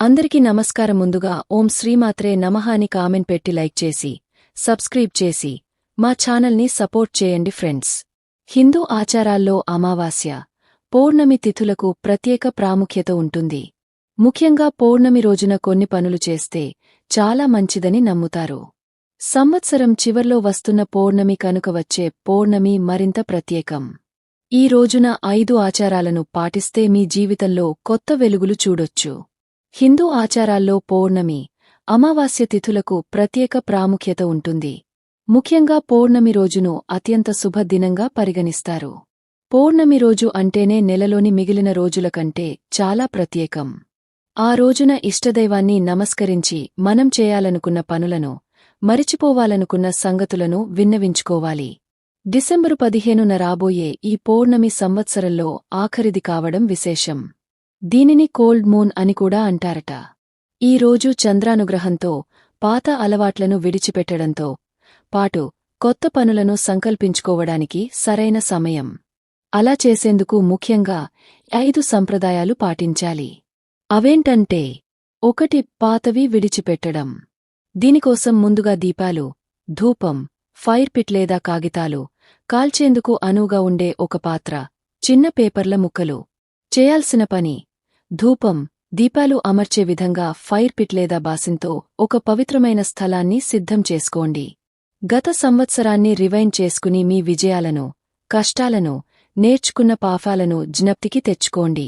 అందరికీ నమస్కారం ముందుగా ఓం శ్రీమాత్రే నమహాని కామెంట్ పెట్టి లైక్ చేసి సబ్స్క్రైబ్ చేసి మా ఛానల్ని సపోర్ట్ చేయండి ఫ్రెండ్స్. హిందూ ఆచారాల్లో అమావాస్య పౌర్ణమి తిథులకు ప్రత్యేక ప్రాముఖ్యత ఉంటుంది. ముఖ్యంగా పౌర్ణమి రోజున కొన్ని పనులు చేస్తే చాలా మంచిదని నమ్ముతారు. సంవత్సరం చివర్లో వస్తున్న పౌర్ణమి కనుక వచ్చే పౌర్ణమి మరింత ప్రత్యేకం. ఈ రోజున ఐదు ఆచారాలను పాటిస్తే మీ జీవితంలో కొత్త వెలుగులు చూడొచ్చు. హిందూ ఆచారాల్లో పౌర్ణమి అమావాస్య తిథులకు ప్రత్యేక ప్రాముఖ్యత ఉంటుంది. ముఖ్యంగా పౌర్ణమి రోజును అత్యంత శుభదినంగా పరిగణిస్తారు. పౌర్ణమి రోజు అంటేనే నెలలోని మిగిలిన రోజుల కంటే చాలా ప్రత్యేకం. ఆ రోజున ఇష్టదైవాన్ని నమస్కరించి మనం చేయాలనుకున్న పనులను మరిచిపోవాలనుకున్న సంగతులను విన్నవించుకోవాలి. డిసెంబరు పదిహేనున రాబోయే ఈ పౌర్ణమి సంవత్సరంలో ఆఖరిది కావడం విశేషం. దీనిని కోల్డ్ మూన్ అని కూడా అంటారట. ఈ రోజు చంద్రానుగ్రహంతో పాత అలవాట్లను విడిచిపెట్టడంతో పాటు కొత్త పనులను సంకల్పించుకోవడానికి సరైన సమయం. అలా చేసేందుకు ముఖ్యంగా ఐదు సంప్రదాయాలు పాటించాలి. అవేంటంటే ఒకటి పాతవి విడిచిపెట్టడం. దీనికోసం ముందుగా దీపాలు ధూపం ఫైర్ పిట్ లేదా కాగితాలు కాల్చేందుకు అనువుగా ఉండే ఒక పాత్ర చిన్న పేపర్ల ముక్కలు. చేయాల్సిన పని ధూపం దీపాలు అమర్చే విధంగా ఫైర్ పిట్ లేదా బాసింతో ఒక పవిత్రమైన స్థలాన్ని సిద్ధం చేసుకోండి. గత సంవత్సరాన్ని రివైన్ చేసుకుని మీ విజయాలను కష్టాలను నేర్చుకున్న పాఫాలను జ్ఞప్తికి తెచ్చుకోండి.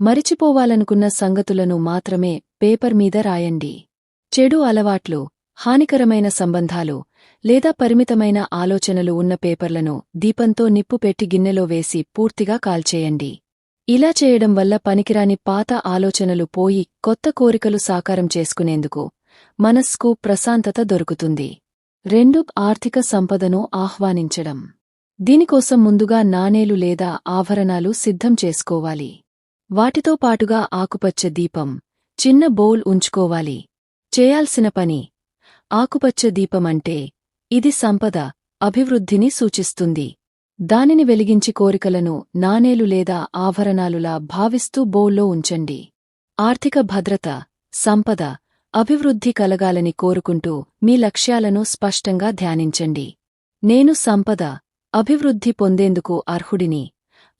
మరిచిపోవాలనుకున్న సంగతులను మాత్రమే పేపర్ మీద రాయండి. చెడు అలవాట్లు హానికరమైన సంబంధాలు లేదా పరిమితమైన ఆలోచనలు ఉన్న పేపర్లను దీపంతో నిప్పు పెట్టి గిన్నెలో వేసి పూర్తిగా కాల్చేయండి. ఇలా చేయడం వల్ల పనికిరాని పాత ఆలోచనలు పోయి కొత్త కోరికలు సాకారం చేసుకునేందుకు మనస్కు ప్రశాంతత దొరుకుతుంది. రెండు ఆర్థిక సంపదను ఆహ్వానించడం. దీనికోసం ముందుగా నాణేలు లేదా ఆభరణాలు సిద్ధం చేసుకోవాలి. వాటితో పాటుగా ఆకుపచ్చ దీపం చిన్న బౌల్ ఉంచుకోవాలి. చేయాల్సిన పని ఆకుపచ్చ దీపమంటే ఇది సంపద అభివృద్ధిని సూచిస్తుంది. దానిని వెలిగించి కోరికలను నాణేలు లేదా ఆభరణాలులా భావిస్తూ బోల్లో ఉంచండి. ఆర్థిక భద్రత సంపద అభివృద్ధి కలగాలని కోరుకుంటూ మీ లక్ష్యాలను స్పష్టంగా ధ్యానించండి. నేను సంపద అభివృద్ధి పొందేందుకు అర్హుడిని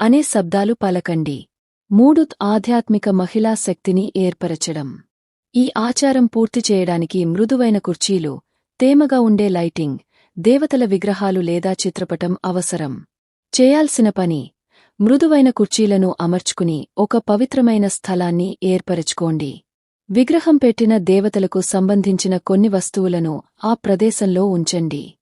అనే శబ్దాలు పలకండి. మూడు ఆధ్యాత్మిక మహిళా శక్తిని ఏర్పరచడం. ఈ ఆచారం పూర్తి చేయడానికి మృదువైన కుర్చీలు తేమగా ఉండే లైటింగ్ దేవతల విగ్రహాలు లేదా చిత్రపటం అవసరం. చేయాల్సిన పని మృదువైన కుర్చీలను అమర్చుకుని ఒక పవిత్రమైన స్థలాన్ని ఏర్పరచుకోండి. విగ్రహం పెట్టిన దేవతలకు సంబంధించిన కొన్ని వస్తువులను ఆ ప్రదేశంలో ఉంచండి.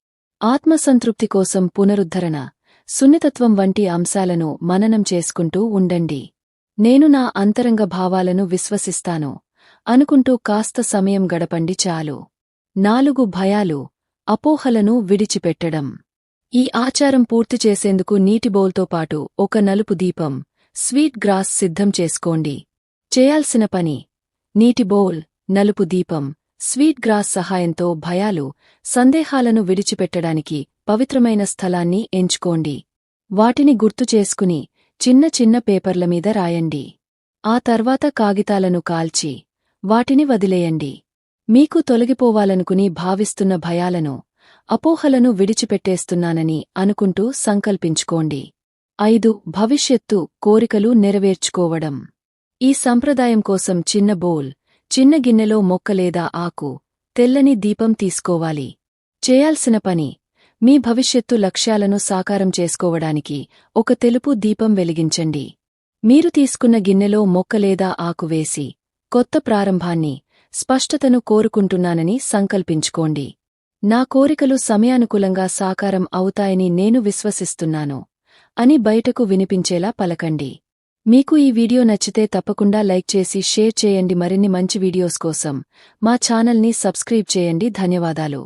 ఆత్మసంతృప్తి కోసం పునరుద్ధరణ సున్నితత్వం వంటి అంశాలను మననం చేసుకుంటూ ఉండండి. నేను నా అంతరంగ భావాలను విశ్వసిస్తాను అనుకుంటూ కాస్త సమయం గడపండి చాలు. నాలుగు భయాలు అపోహలను విడిచిపెట్టడం. ఈ ఆచారం పూర్తి చేసేందుకు నీటి బౌల్తో పాటు ఒక నలుపు దీపం స్వీట్ గ్రాస్ సిద్ధం చేసుకోండి. చేయాల్సిన పని. నీటి బౌల్ నలుపు దీపం స్వీట్ గ్రాస్ సహాయంతో భయాలు సందేహాలను విడిచిపెట్టడానికి పవిత్రమైన స్థలాన్ని ఎంచుకోండి. వాటిని గుర్తు చేసుకుని చిన్న చిన్న పేపర్ల మీద రాయండి. ఆ తర్వాత కాగితాలను కాల్చి వాటిని వదిలేయండి. మీకు తొలగిపోవాలనుకుని భావిస్తున్న భయాలను అపోహలను విడిచిపెట్టేస్తున్నానని అనుకుంటూ సంకల్పించుకోండి. ఐదు భవిష్యత్తు కోరికలు నెరవేర్చుకోవడం. ఈ సంప్రదాయం కోసం చిన్న బోల్ చిన్న గిన్నెలో మొక్క లేదా ఆకు తెల్లని దీపం తీసుకోవాలి. చేయాల్సిన పని మీ భవిష్యత్తు లక్ష్యాలను సాకారం చేసుకోవడానికి ఒక తెలుపు దీపం వెలిగించండి. మీరు తీసుకున్న గిన్నెలో మొక్క లేదా ఆకు వేసి కొత్త ప్రారంభాన్ని స్పష్టతను కోరుకుంటున్నానని సంకల్పించుకోండి. నా కోరికలు సమయానుకూలంగా సాకారం అవుతాయని నేను విశ్వసిస్తున్నాను అని బయటకు వినిపించేలా పలకండి. మీకు ఈ వీడియో నచ్చితే తప్పకుండా లైక్ చేసి షేర్ చేయండి. మరిన్ని మంచి వీడియోస్ కోసం మా ఛానల్ని సబ్స్క్రైబ్ చేయండి. ధన్యవాదాలు.